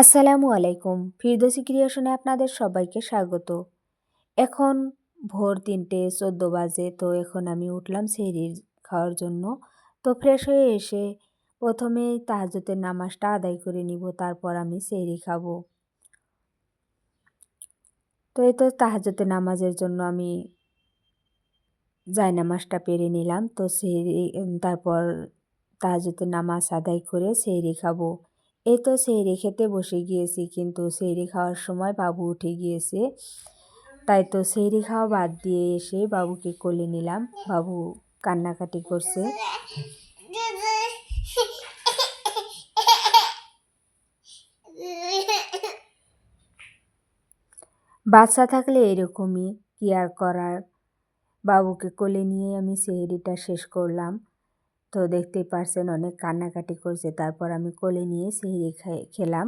আসসালামু আলাইকুম। ফিরদোসি ক্রিয়েশনে আপনাদের সবাইকে স্বাগত। এখন ভোর তিনটে চোদ্দ বাজে, তো এখন আমি উঠলাম সেহরির খাওয়ার জন্য। তো ফ্রেশ হয়ে এসে প্রথমে তাহাজতের নামাজটা আদায় করে নিব, তারপর আমি সেহরি খাব। তো এই তো তাহাজতের নামাজের জন্য আমি যাই নামাজটা পেরে নিলাম। তো সেহরি, তারপর তাহাজতের নামাজ আদায় করে সেহরি খাব। এই তো সেহরি খেতে বসে গিয়েছি, কিন্তু সেহরি খাওয়ার সময় বাবু উঠে গিয়েছে। তাই তো সেহরি খাওয়া বাদ দিয়ে এসে বাবুকে কোলে নিলাম। বাবু কান্নাকাটি করছে। বাচ্চা থাকলে এরকমই, কি আর করার? বাবুকে কোলে নিয়ে আমি সেহরিটা শেষ করলাম। তো দেখতেই পারছেন অনেক কান্নাকাটি করছে। তারপর আমি কোলে নিয়ে সিঁড়ি খেলাম।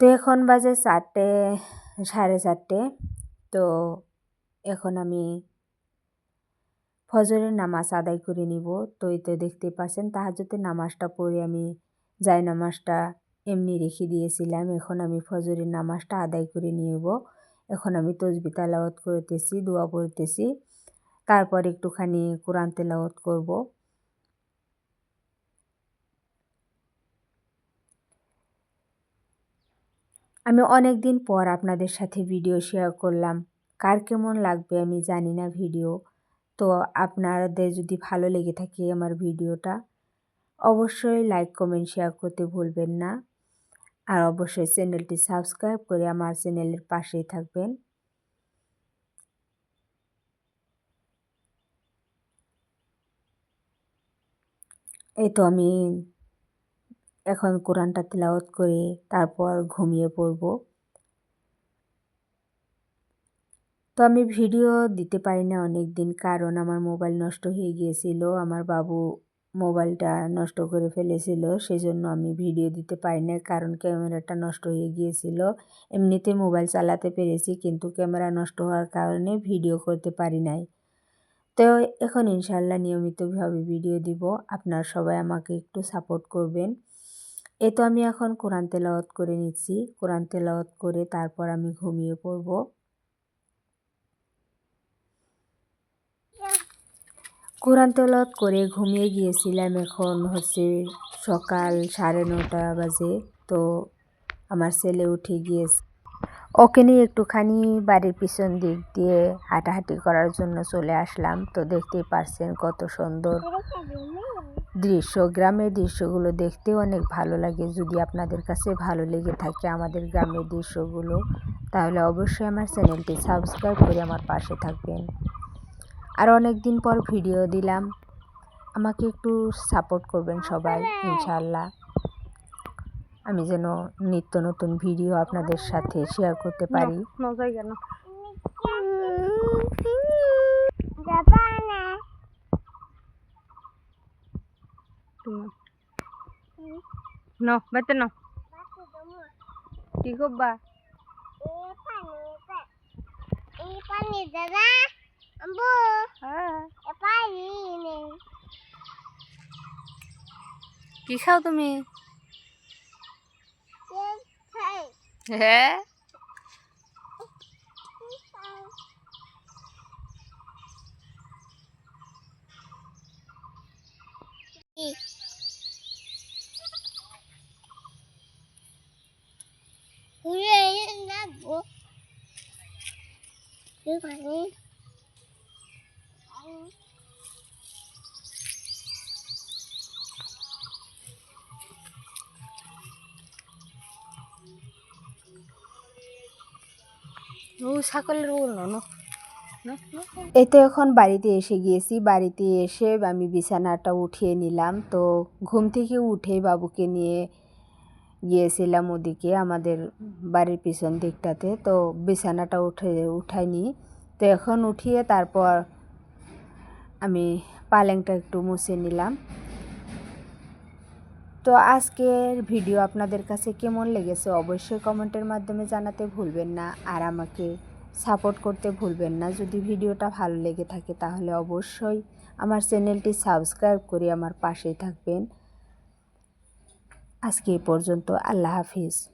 তো এখন বাজে চারটে, সাড়ে চারটে। তো এখন আমি ফজরের নামাজ আদায় করে নিব। তো এই তো দেখতে পাচ্ছেন তাহাজতে নামাজটা পড়ে আমি যাই নামাজটা এমনি রেখে দিয়েছিলাম। এখন আমি ফজরের নামাজটা আদায় করে নিব। এখন আমি তসবি তালাওয়াত করতেছি, দোয়া পড়তেছি। তারপর একটুখানি কোরআন তেলাওয়াত করব। আমি অনেক দিন পর আপনাদের সাথে ভিডিও শেয়ার করলাম। কার কেমন লাগবে আমি জানি না ভিডিও তো আপনাদের যদি ভালো লেগে থাকে আমার ভিডিওটা অবশ্যই লাইক কমেন্ট শেয়ার করতে ভুলবেন না। আর অবশ্যই চ্যানেলটি সাবস্ক্রাইব করে আমার চ্যানেলের পাশেই থাকবেন। এই তো আমি এখন কোরআনটা তেলাওয়াত করে তারপর ঘুমিয়ে পড়ব। তো আমি ভিডিও দিতে পারি না অনেক দিন কারণ আমার মোবাইল নষ্ট হয়ে গিয়েছিল, আমার বাবু মোবাইলটা নষ্ট করে ফেলেছিল, সেজন্য আমি ভিডিও দিতে পারি না, কারণ ক্যামেরাটা নষ্ট হয়ে গিয়েছিল। এমনিতে মোবাইল চালাতে পেরেছি, কিন্তু ক্যামেরা নষ্ট হওয়ার কারণে ভিডিও করতে পারি নাই। তো এখন ইনশাল্লাহ নিয়মিতভাবে ভিডিও দিব, আপনার সবাই আমাকে একটু সাপোর্ট করবেন। এ তো আমি এখন কোরআন তেলাওয়াত করে নিচ্ছি। কোরআন তেলাওয়াত করে তারপর আমি ঘুমিয়ে পড়ব। কোরআন তেলাওয়াত করে ঘুমিয়ে গিয়েছিলাম এখন হচ্ছে সকাল সাড়ে নটা বাজে। তো আমার ছেলে উঠে গিয়েছে। ওকে নিয়ে একটুখানি বাড়ির পিছন দিক দিয়ে হাঁটাহাঁটি করার জন্য চলে আসলাম। তো দেখতেই পারছেন কত সুন্দর। দৃশ্য গ্রামের দৃশ্যগুলো দেখতেও অনেক ভালো লাগে। যদি আপনাদের কাছে ভালো লেগে থাকে আমাদের গ্রামের দৃশ্যগুলো তাহলে অবশ্যই আমার চ্যানেলটি সাবস্ক্রাইব করে আমার পাশে থাকবেন। আর অনেক দিন পর ভিডিও দিলাম। আমাকে একটু সাপোর্ট করবেন সবাই ইনশাল্লাহ আমি যেন নিত্য নতুন ভিডিও আপনাদের সাথে শেয়ার করতে পারি। কেন No, vete no. কি করবা? পানি দাদা আম্বু পানি নেই কি খাও তুমি? হ্যাঁ। এই এই পানি ও ছাগলের ওগুলো না? এই তো এখন বাড়িতে এসে গিয়েছি। বাড়িতে এসে আমি বিছানাটা উঠিয়ে নিলাম। তো ঘুম থেকে উঠে বাবুকে নিয়ে গিয়েছিলাম ওদিকে আমাদের বাড়ির পিছন দিকটাতে। তো বিছানাটা উঠে, উঠাইনি। তো এখন উঠিয়ে তারপর আমি পালেংটা একটু মুছে নিলাম। তো আজকের ভিডিও আপনাদের কাছে কেমন লেগেছে অবশ্যই কমেন্টের মাধ্যমে জানাতে ভুলবেন না। আর আমাকে সাপোর্ট করতে ভুলবেন না। যদি ভিডিওটা ভালো লেগে থাকে তাহলে অবশ্যই আমার চ্যানেলটি সাবস্ক্রাইব করে আমার পাশেই থাকবেন। আজকে এ পর্যন্ত আল্লাহ হাফিজ।